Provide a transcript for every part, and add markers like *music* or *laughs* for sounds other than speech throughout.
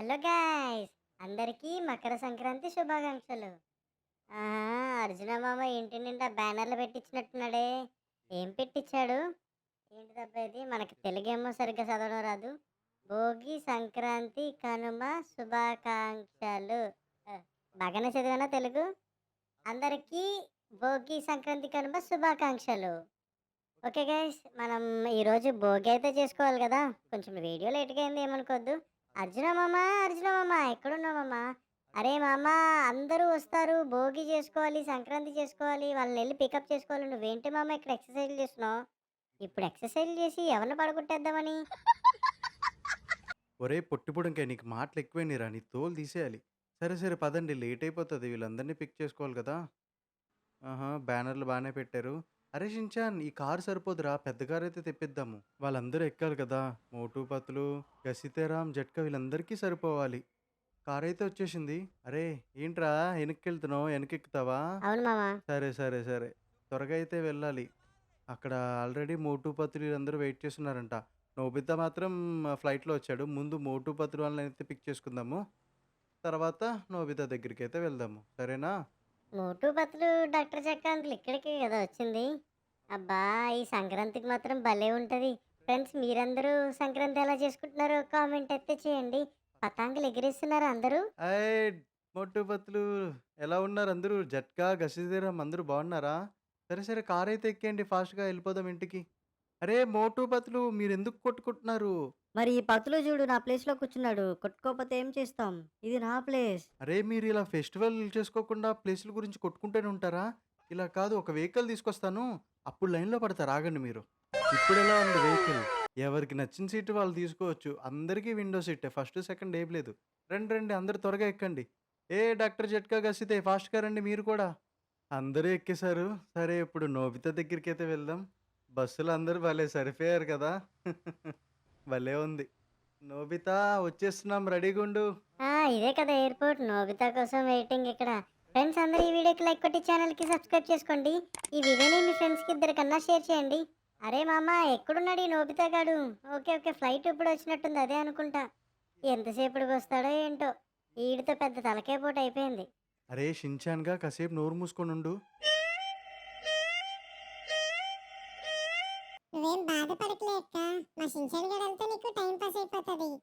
Hello guys! అందరికీ మకర సంక్రాంతి శుభాకాంక్షలు. అర్జున మామ ఇంటి నిండా బ్యానర్లు పెట్టించినట్టున్నాడే? ఏం పెట్టించాడు? ఏంటి తప్ప ఇది? మనకి తెలుగేమో సరిగ్గా చదవడం రాదు. భోగి సంక్రాంతి కనుమ శుభాకాంక్షలు. బాగానే చదివానా తెలుగు? అందరికీ భోగి సంక్రాంతి కనుమ శుభాకాంక్షలు. ఓకే గైస్ మనం ఈరోజు భోగి అయితే చేసుకోవాలి కదా? కొంచెం వీడియో లేట్గా అయింది ఏమనుకోవద్దు అర్జున మామ అర్జున మామ ఎక్కడున్నావు మామ? అరే మామ అందరూ వస్తారు. భోగి చేసుకోవాలి సంక్రాంతి చేసుకోవాలి. వాళ్ళని వెళ్ళి పికప్ చేసుకోవాలి. నువ్వేంటి మామ ఇక్కడ ఎక్సర్సైజ్ చేస్తున్నావు? ఇప్పుడు ఎక్సర్సైజ్ చేసి ఎవరిని పడగొట్టేద్దామని? ఒరే పొట్టిపొడంకాయ నీకు మాటలు ఎక్కువైనరా నీ తోలు తీసేయాలి. సరే సరే పదండి. లేట్ అయిపోతుంది. వీళ్ళందరినీ పిక్ చేసుకోవాలి కదా. ఆహా బ్యానర్లు బాగానే పెట్టారు. అరే షించాన్ ఈ కారు సరిపోదురా పెద్ద కారు అయితే తెప్పిద్దాము. వాళ్ళందరూ ఎక్కాలి కదా. మోటు పతులు గసితేరామ్ జట్కా వీళ్ళందరికీ సరిపోవాలి. కార్ అయితే వచ్చేసింది. అరే ఏంట్రా వెనక్కి వెళ్తున్నావు వెనకెక్కుతావా? అవును సరే సరే సరే. త్వరగా అయితే వెళ్ళాలి. అక్కడ ఆల్రెడీ మోటు పత్రులు వీళ్ళందరూ వెయిట్ చేస్తున్నారంట. నోబితా మాత్రం ఫ్లైట్లో వచ్చాడు. ముందు మోటు పత్రులు వాళ్ళని అయితే పిక్ చేసుకుందాము. తర్వాత నోబితా దగ్గరికి అయితే వెళ్దాము. సరేనా? మోటు పతులు డాక్టర్ చక్రాంతులు ఇక్కడికే కదా వచ్చింది. అబ్బా ఈ సంక్రాంతికి మాత్రం భలే ఉంటుంది. ఫ్రెండ్స్ మీరందరూ సంక్రాంతి ఎలా చేసుకుంటున్నారో కామెంట్ అయితే చేయండి. పతాంగులు ఎగిరేస్తున్నారు అందరూ. అయ్ మోటు ఎలా ఉన్నారు అందరూ? జట్కా గసిదీరం అందరూ బాగున్నారా? సరే సరే కార్ అయితే ఎక్కేయండి ఫాస్ట్గా వెళ్ళిపోదాం ఇంటికి. అరే మోటు పత్రులు మీరు ఎందుకు కొట్టుకుంటున్నారు? మరి ఈ పతులు చూడు నా ప్లేస్లో కూర్చున్నాడు. కొట్టుకోకపోతే ఏం చేస్తాం? ఇది నా ప్లేస్. అరే మీరు ఇలా ఫెస్టివల్ చేసుకోకుండా ప్లేసుల గురించి కొట్టుకుంటూనే ఉంటారా? ఇలా కాదు ఒక వెహికల్ తీసుకొస్తాను. అప్పుడు లైన్లో పడతారు ఆగండి మీరు. ఇప్పుడు ఎలా ఉంది వెహికల్? ఎవరికి నచ్చిన సీటు వాళ్ళు తీసుకోవచ్చు. అందరికీ విండో సీటే ఫస్ట్ సెకండ్ ఏం లేదు. రండి రండి అందరు త్వరగా ఎక్కండి. ఏ డాక్టర్ జట్కా గసితే ఫాస్ట్గా రండి మీరు కూడా. అందరూ ఎక్కేశారు. సరే ఇప్పుడు నోబితా దగ్గరికి అయితే వెళ్దాం. బస్సులు అందరూ భలే సరిపోయారు కదా. *laughs* భలే ఉంది. నోబితా వచ్చేస్తున్నాం. రెడీగా ఉండు. ఆ, ఇదే కదా ఎయిర్పోర్ట్. నోబితా కోసం వెయిటింగ్ ఇక్కడ. ఫ్రెండ్స్ అందరూ ఈ వీడియోకి లైక్ కొట్టి ఛానల్కి సబ్స్క్రైబ్ చేసుకోండి. ఈ వీడియోని మీ ఫ్రెండ్స్కి ఇద్దరికన్నా షేర్ చేయండి. అరే మామ ఎక్కడున్నాడు ఈ నోబితా గాడు? ఓకే ఓకే ఫ్లైట్ ఇప్పుడు వచ్చినట్టుంది అదే అనుకుంటా. ఎంతసేపటికి వస్తాడో ఏంటో. ఈడితో పెద్ద తలకే పూట అయిపోయింది. అరే షించాన్గా కాసేపు నోరు మూసుకొని ఉండు. నువ్వేం బాధపడట్లే మా షించాన్ గడంతో నీకు టైం పాస్ అయిపోతుంది.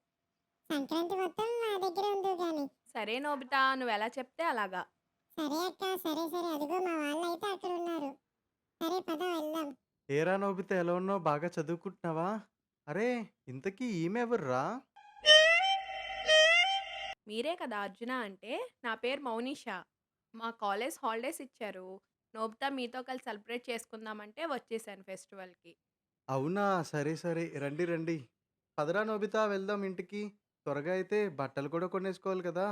సంక్రాంతి మొత్తం నా దగ్గర ఉండు గాని. సరే నోబితా నువ్వు ఎలా చెప్తే అలాగా. సరే అక్క సరే సరే. అదిగో మా వాళ్ళు అయితే అక్కడ ఉన్నారు. సరే పద వెళ్దాం. ఏరా నోబిత ఎలా ఉన్నావు? బాగా చదువుకుంటున్నావా? అరే ఇంతకీ ఈమె ఎవర్రా? మీరే కదా అర్జున అంటే? నా పేరు మౌనిషా. మా కాలేజ్ హాలిడేస్ ఇచ్చారు. నోబితా మీతో కలిసి సెలబ్రేట్ చేసుకుందామంటే వచ్చేసాను ఫెస్టివల్కి. అవునా? సరే సరే. రండి రండి. పదరా నోబిత వెళ్దాం ఇంటికి. త్వరగా అయితే బట్టలు కూడా కొనేసుకోవాలి కదా.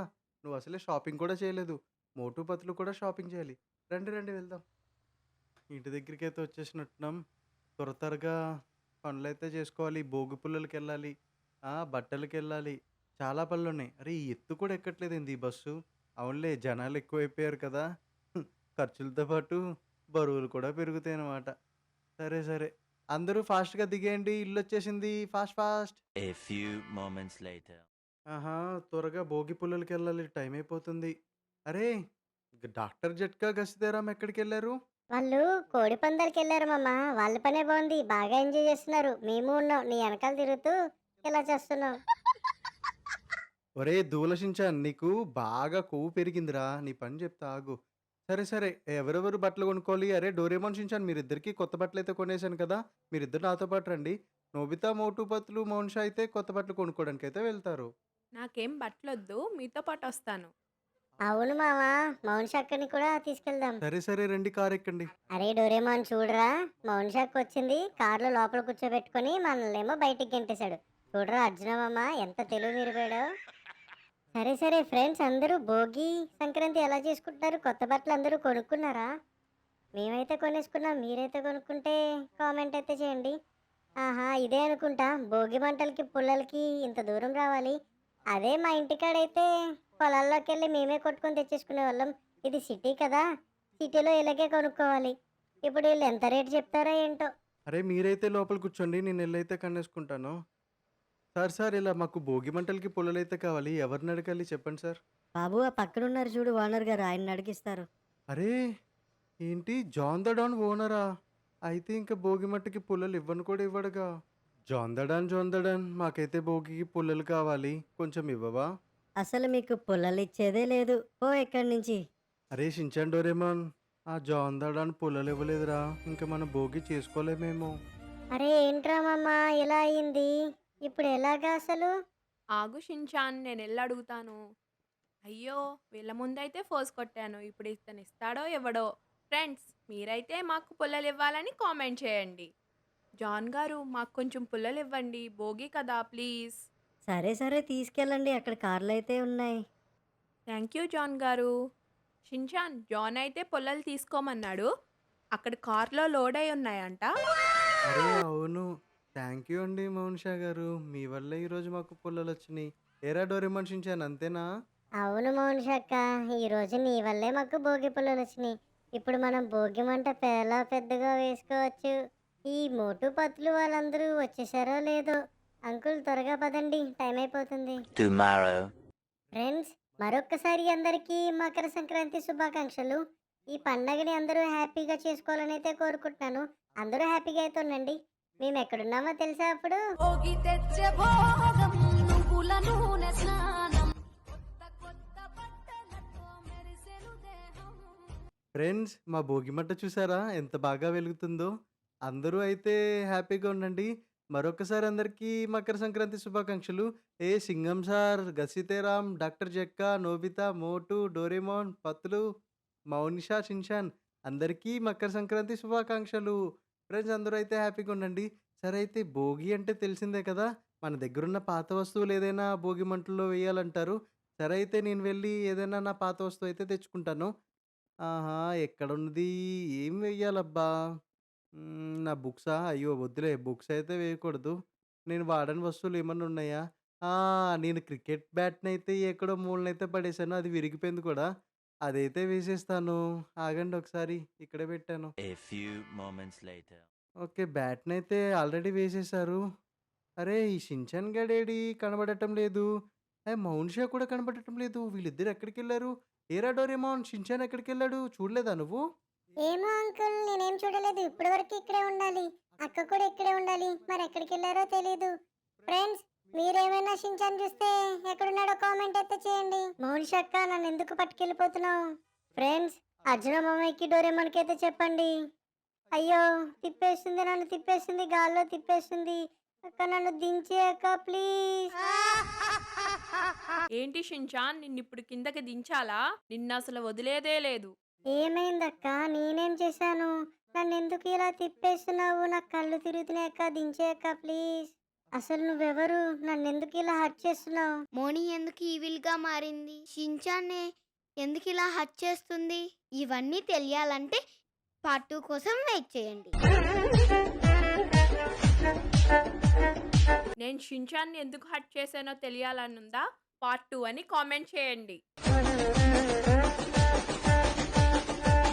నువ్వు అసలే షాపింగ్ కూడా చేయలేదు. మోటు పతులు కూడా షాపింగ్ చేయాలి. రండి రండి వెళ్దాం. ఇంటి దగ్గరికి అయితే వచ్చేసినట్టున్నాం. త్వర త్వరగా పనులు అయితే చేసుకోవాలి. భోగి పుల్లలకి వెళ్ళాలి ఆ, బట్టలకి వెళ్ళాలి చాలా పనులు ఉన్నాయి అరే ఈ ఎత్తు కూడా ఎక్కట్లేదు ఏంది ఈ బస్సు? అవునులే జనాలు ఎక్కువైపోయారు కదా. ఖర్చులతో పాటు బరువులు కూడా పెరుగుతాయి అన్నమాట. సరే సరే. అందరూ ఫాస్ట్గా దిగేయండి ఇల్లు వచ్చేసింది fast fast. A few moments later. ఆహా త్వరగా భోగి పుల్లలకి వెళ్ళాలి టైం అయిపోతుంది. అరే ఇక డాక్టర్ జట్కా గసితేరామ్ ఎక్కడికి వెళ్ళారు వాళ్ళు కోడి పందాలకి వెళ్ళారు మామ. వాళ్ళ పనే బాగుంది బాగా ఎంజాయ్ చేస్తున్నారు. మేము ఉన్నాం నీ వెనకాల తిరుగుతూ ఇలా చేస్తున్నాం. ఒరే దూలసించాను నీకు బాగా కొవ్వు పెరిగిందిరా. నీ పని చెప్తా ఆగు. సరే సరే. ఎవరెవరు బట్టలు కొనుక్కోవాలి? అరే డోరేమోన్ షించాన్. మీరిద్దరికి కొత్త బట్టలు అయితే కొనేసాను కదా. మీరిద్దరు నాతో పాటు రండి. నోబితా మోటు పత్తులు మౌన్షా అయితే కొత్త బట్టలు కొనుక్కోవడానికి అయితే వెళ్తారు. నాకేం బట్టలొద్దు. మీతో పాటు వస్తాను. అవును మామ. మౌన్ షాక్ని కూడా తీసుకెళ్దాం. సరే సరే. రండి కార్ ఎక్కండి. అరే డోరేమాన్ చూడరా. మౌన్ షాక్ వచ్చింది. కారులో లోపల కూర్చోబెట్టుకొని మనల్ని ఏమో బయటికి గెంటేశాడు. చూడరా అర్జున మామ ఎంత తెలివి మీరిపోయాడో సరే సరే ఫ్రెండ్స్ అందరూ భోగి సంక్రాంతి ఎలా చేసుకుంటున్నారు? కొత్త బట్టలు అందరూ కొనుక్కున్నారా? మేమైతే కొనేసుకున్నాం మీరైతే కొనుక్కుంటే కామెంట్ అయితే చేయండి. ఆహా ఇదే అనుకుంటా భోగి మంటలకి పుల్లలకి ఇంత దూరం రావాలి. అదే మా ఇంటికాడైతే పొలాల్లోకి వెళ్ళి మేమే కొట్టుకొని తెచ్చేసుకునే వాళ్ళం. ఇది సిటీ కదా సిటీలో ఇలాగే కొనుక్కోవాలి. ఇప్పుడు వీళ్ళు ఎంత రేటు చెప్తారో ఏంటో. అరే మీరైతే లోపల కూర్చోండి నేను వెళ్ళైతే కన్నేసుకుంటాను. సార్ సార్ ఇలా మాకు భోగి మంటలకి పుల్లలైతే కావాలి. ఎవరిని అడగాలి? చెప్పండి సార్. బాబు ఆ పక్కన ఉన్నారు చూడు ఓనర్ గారు. ఆయన అడిగిస్తారు. అరే ఏంటి? జాన్ ద డాన్ ఓనరా? అయితే ఇంకా భోగి మట్టకి పుల్లలు ఇవ్వను కూడా ఇవ్వడుగా. John the Don John the Don మాకైతే భోగికి పుల్లలు కావాలి. కొంచెం ఇవ్వవా? అసలు మీకు పుల్లలు ఇచ్చేదే లేదు. ఓ ఎక్కడి నుంచి? అరే షించాన్ డోరేమాన్ ఆ జాన్ ద డాన్ పుల్లలు ఇవ్వలేదురా. ఇంకా మనం భోగి చేసుకోలేమేమో. అరే ఏంట్రా మామ? ఇలా అయింది? ఇప్పుడు ఎలాగా అసలు? ఆగు షించాన్ నేను వెళ్ళి అడుగుతాను. అయ్యో! వీళ్ళ ముందైతే ఫోర్స్ కొట్టాను. ఇప్పుడు ఇతను ఇస్తాడో ఇవ్వడో? ఫ్రెండ్స్ మీరైతే మాకు పుల్లలు ఇవ్వాలని కామెంట్ చేయండి. జాన్ గారు మాకు కొంచెం పుల్లలు ఇవ్వండి. భోగి కదా ప్లీజ్. సరే సరే తీసుకెళ్ళండి. అక్కడ కార్లు అయితే ఉన్నాయి. థ్యాంక్ యూ జాన్ గారు. షించాన్ జాన్ అయితే పుల్లలు తీసుకోమన్నాడు. అక్కడ కార్లో లోడ్ అయి ఉన్నాయంట. అరే అవును. థ్యాంక్ యూ అండి మౌన్ షా గారు. మీ వల్ల ఈరోజు మాకు పుల్లలు వచ్చినాయి ఏరా డోరేమాన్ షించాన్ అంతేనా? అవును మౌనిష అక్క. ఈరోజు నీ వల్లే మాకు భోగి పుల్లలు వచ్చినాయి ఇప్పుడు మనం భోగి మంట చాలా పెద్దగా వేసుకోవచ్చు. ఈ మోటు పత్తులు వాళ్ళందరూ వచ్చేసారో లేదో. అంకుల్ త్వరగా పదండి. టైం అయిపోతుంది. Tomorrow. ఫ్రెండ్స్ మరొక్కసారి అందరికీ మకర సంక్రాంతి శుభాకాంక్షలు. ఈ పండగని అందరూ హ్యాపీగా చేసుకోవాలని అయితే కోరుకుంటున్నాను. అందరూ హ్యాపీగా అయితే ఉండండి. మేము ఎక్కడున్నామో తెలుసా అప్పుడు? ఫ్రెండ్స్ మా భోగి మంట చూసారా? ఎంత బాగా వెలుగుతుందో. అందరూ అయితే హ్యాపీగా ఉండండి. మరొకసారి అందరికీ మకర సంక్రాంతి శుభాకాంక్షలు. ఏ సింగం సార్ గసితేరామ్ డాక్టర్ జక్క నోబితా మోటు డోరేమోన్ పత్తులు మౌనిషా షిన్షాన్ అందరికీ మకర సంక్రాంతి శుభాకాంక్షలు. ఫ్రెండ్స్ అందరూ అయితే హ్యాపీగా ఉండండి సరే అయితే భోగి అంటే తెలిసిందే కదా మన దగ్గరున్న పాత వస్తువులు ఏదైనా భోగి మంటల్లో వేయాలంటారు సరే అయితే నేను వెళ్ళి ఏదైనా నా పాత వస్తువు అయితే తెచ్చుకుంటాను ఆహా! ఎక్కడున్నది? ఏం వెయ్యాలబ్బా? నా బుక్సా? అయ్యో! వద్దులే బుక్స్ అయితే వేయకూడదు. నేను వాడని వస్తువులు ఏమన్నా ఉన్నాయా? ఆ! నేను క్రికెట్ బ్యాట్‌నయితే ఎక్కడో మూలనైతే పడేశాను అది విరిగిపోయింది కూడా. అదైతే వేసేస్తాను. ఆగండి ఒకసారి. ఇక్కడే పెట్టాను. A few moments later. Okay. Already వేసేశారు. అరే! ఈ షిన్‌చాన్ గాడేడి కనబడటం లేదు. ఏ మౌనిషా కూడా కనబడటం లేదు. వీళ్ళిద్దరు ఎక్కడికెళ్ళారు? ఏరా డోరేమోన్ షిన్‌చాన్ ఎక్కడికెళ్ళాడు? చూడలేదా నువ్వు? ఏమో అంకుల్ నేనేం చూడలేదు ఇప్పటి వరకు ఇక్కడే ఉండాలి అక్క కూడా ఇక్కడే ఉండాలి మరి ఎక్కడికి వెళ్ళారో తెలీదు ఫ్రెండ్స్ మీరేమైనా షించాన్ చూస్తే ఎక్కడున్నాడో కామెంట్ అయితే చేయండి. మౌనిష అక్క నన్ను ఎందుకు పట్టుకెళ్ళిపోతున్నావు? ఫ్రెండ్స్ అర్జున మామయ్యకి డోరేమోన్కి అయితే చెప్పండి. అయ్యో తిప్పేస్తుంది నన్ను తిప్పేస్తుంది గాల్లో తిప్పేస్తుంది. అక్క నన్ను దించే అక్క ప్లీజ్. ఏంటి షించాన్ నిన్ను ఇప్పుడు కిందకి దించాలా? నిన్ను అసలు వదిలేదే లేదు. ఏమైందక్క? నేనేం చేశాను? నన్ను ఎందుకు ఇలా తిప్పేస్తున్నావు? నాకు కళ్ళు తిరుగుతున్నాయి అక్క దించే అక్క ప్లీజ్. అసలు నువ్వెవరు? నన్ను ఎందుకు ఇలా హర్ట్ చేస్తున్నావు? మోనీ ఎందుకు ఈవిల్గా మారింది? షించానే ఎందుకు ఇలా హట్ చేస్తుంది? ఇవన్నీ తెలియాలంటే పార్ట్ టూ కోసం వెయిట్ చేయండి. నేను షించాన్ని ఎందుకు హట్ చేశానో తెలియాలనుందా? పార్ట్ టూ అని కామెంట్ చేయండి.